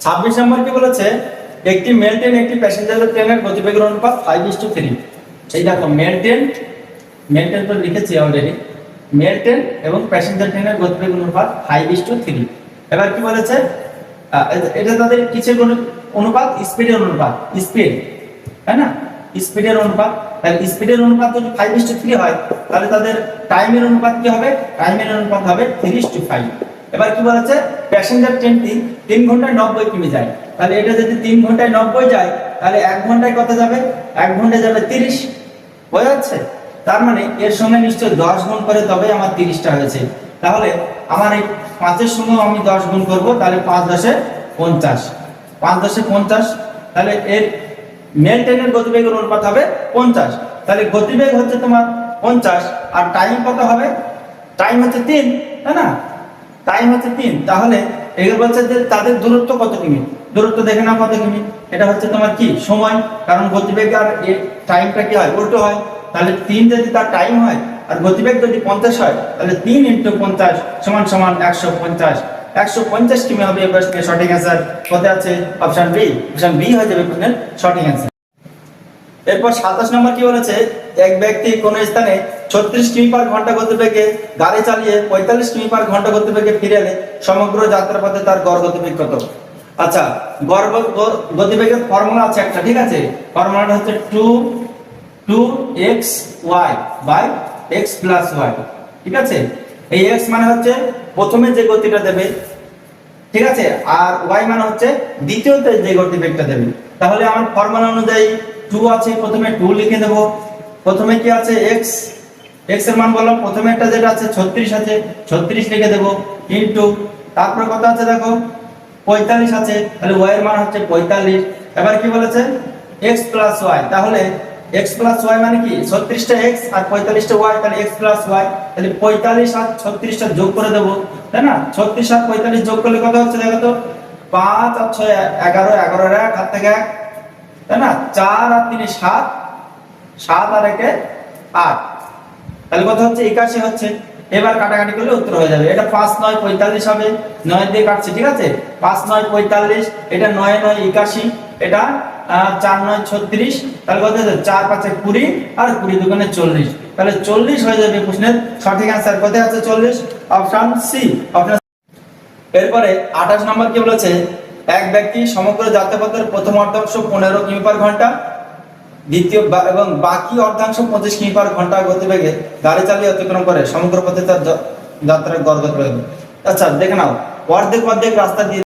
ছাব্বিশ নম্বর কি বলেছে? একটি মেল ট্রেন একটি প্যাসেঞ্জার ট্রেনের গতিবেগের অনুপাত ফাইভ ইস টু থ্রি সেই দেখো মেল ট্রেন মেল ট্রেন তো লিখেছি অলরেডি মেল ট্রেন এবং প্যাসেঞ্জার ট্রেনের গতিবেগ অনুপাত ফাইভ ইস টু থ্রি এবার কি বলেছে? এটা- এটা তাদের কিসের অনুপাত? স্পিডের অনুপাত। স্পিড তাই না? স্পিডের অনুপাত। তাহলে স্পিডের অনুপাত যদি ফাইভ ইস টু থ্রি হয়, তাহলে তাদের টাইমের অনুপাত কি হবে? টাইমের অনুপাত হবে থ্রি ইস টু ফাইভ এবার কি বলেছে? প্যাসেঞ্জার ট্রেনটি তিন ঘন্টায় নব্বই কিমি যায়। তাহলে এটা যদি তিন ঘন্টায় নব্বই যায়, তাহলে এক ঘন্টায় কত যাবে? এক ঘন্টায় যাবে তিরিশ। বোঝা যাচ্ছে? তার মানে এর সঙ্গে নিশ্চয় দশ গুণ করে তবে আমার তিরিশটা হয়েছে। তাহলে আমার এই পাঁচের সঙ্গেও আমি দশ গুণ করব, তাহলে পাঁচ দশে পঞ্চাশ। পাঁচ দশে পঞ্চাশ, তাহলে এর মেল ট্রেনের গতিবেগের অনুপাত হবে পঞ্চাশ। তাহলে গতিবেগ হচ্ছে তোমার পঞ্চাশ, আর টাইম কত হবে? টাইম হচ্ছে তিন, তাই না? টাইম হচ্ছে তিন। তাহলে এগুলো বলছে যে তাদের দূরত্ব কত কিমি? দূরত্ব দেখে নাও কত কিমি? এটা হচ্ছে তোমার কি? সময়। কারণ গতিবেগ আর টাইমটা কি হয়? উল্টো হয়। তাহলে তিন যদি তার টাইম হয়, আর গতিবেগ যদি পঞ্চাশ হয়, তাহলে তিন ইন্টু পঞ্চাশ সমান সমান একশো পঞ্চাশ। একশো পঞ্চাশ কিমি হবে সঠিক অ্যান্সার কত আছে অপশন বি অপশন বি হয়ে যাবে সঠিক অ্যান্সার এরপর সাতাশ নম্বর কি বলেছে? এক ব্যক্তি কোন স্থানে ছত্রিশ কিমি পার ঘণ্টা গতিবেগে গাড়ি চালিয়ে পঁয়তাল্লিশ কিমি পার ঘণ্টা গতিবেগে ফিরে এলে সমগ্র যাত্রাপথে তার গড় গতিবেগ কত? আচ্ছা গড় গতিবেগের ফর্মুলা আছে একটা, ঠিক আছে? ফর্মুলাটা হচ্ছে two two X Y by X plus Y, ঠিক আছে? এই এক্স মানে হচ্ছে প্রথমে যে গতিটা দেবে, ঠিক আছে? আর ওয়াই মানে হচ্ছে দ্বিতীয়তে যে গতিবেগটা দেবে। তাহলে আমার ফর্মুলা অনুযায়ী টু আছে, প্রথমে টু লিখে দেব। প্রথমে কি আছে? এক্স এক্সের মান বললাম, প্রথমে একটা যেটা আছে, ছত্রিশ আছে, ছত্রিশ লিখে দেবো। ইন্টু তারপরে কত আছে দেখো? পঁয়তাল্লিশ আছে, তাহলে ওয়াই এর মান হচ্ছে পঁয়তাল্লিশ। এবার কি বলেছে? এক্স প্লাস ওয়াই তাহলে এক্স প্লাস ওয়াই মানে কি? ছত্রিশটা এক্স আর পঁয়তাল্লিশটা ওয়াই তাহলে এক্স প্লাস ওয়াই তাহলে পঁয়তাল্লিশ আর ছত্রিশটা যোগ করে দেবো, তাই না? ছত্রিশ আর পঁয়তাল্লিশ যোগ করলে কত হচ্ছে দেখো তো? পাঁচ আর ছয়, এগারো এগারো এক, হাত থেকে এক। তাই না? চার আর তিনে সাত সাত আর একে আট। তাহলে কত হচ্ছে? একাশি হচ্ছে। এবার কাটাকাটি করলে উত্তর হয়ে যাবে। এটা পাঁচ, নয়, পঁয়তাল্লিশ হবে। নয় দিয়ে কাটছে, ঠিক আছে? পাঁচ, নয়, পঁয়তাল্লিশ, এটা নয় নয়, একাশি, এটা চার, নয়, ছত্রিশ, তাহলে কত হচ্ছে? চার, পাঁচে কুড়ি আর কুড়ি দোকানে চল্লিশ। তাহলে চল্লিশ হয়ে যাবে প্রশ্নের সঠিক অ্যান্সার কোথায় আছে চল্লিশ? অপশন সি অপশন এরপরে আঠাশ নম্বর কি বলেছে? এক ব্যক্তি সমগ্র যাত্রাপথের প্রথম অর্ধাংশ পনেরো কিমি পার ঘণ্টা, দ্বিতীয় এবং বাকি অর্ধাংশ পঁচিশ কিমি পার ঘণ্টা গতিবেগে গাড়ি চালিয়ে অতিক্রম করে সমগ্র পথে তার যাত্রার গড় গতিবেগ আচ্ছা দেখে নাও। অর্ধেক অর্ধেক রাস্তা দিয়ে